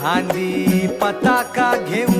खांदी पताका घेऊन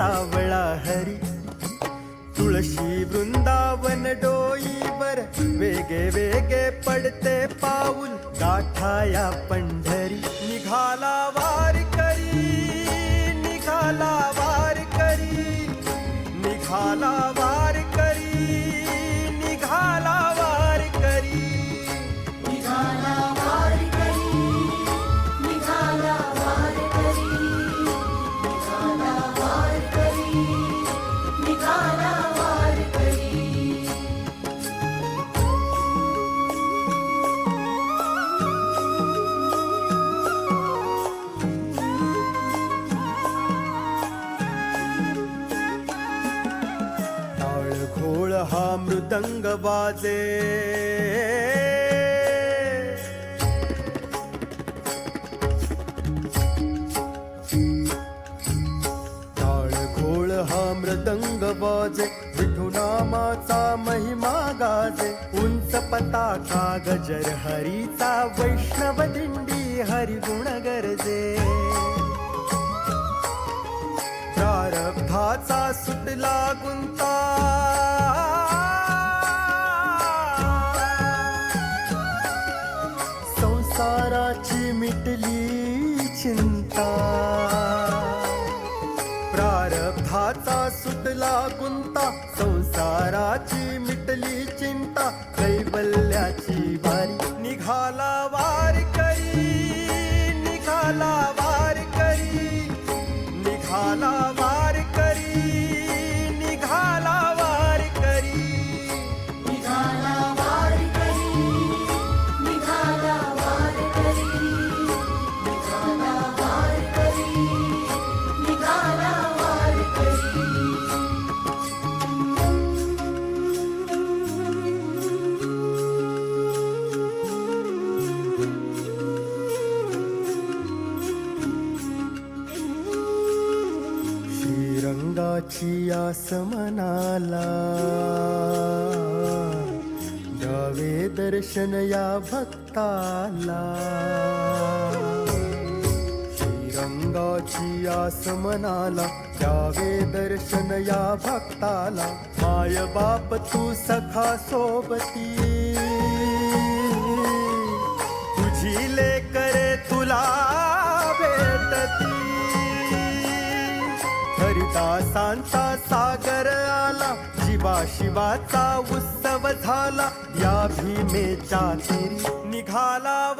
सावळा हरी. तुळशी वृंदावन डोईवर वेगे वेगे पडते पाऊल गाठाया पंढरी. मृदंग वाजे टाळ घोळ हा मृदंग वाजे विठुनामाचा महिमा गाजे। उंच पताका गजर हरिता वैष्णव दिंडी हरिगुण गरजे। प्रारब्धाचा सुटला गुंत प्रारब्धाचा सुटला गुंता संसाराची मिटली चिंता कैवल्याची बारी निघाला वारी दास मनाला. द्यावे दर्शन या भक्ताला. श्रीरंगाची आसमनाला द्यावे दर्शन या भक्ताला. माय बाप तू सखा सोबती. तुझी लेकर तुला भेटती. हरिदासांचा सागर आला शिवा शिवाचा उत्सव झाला. या भीमेच्या तीरी निघाला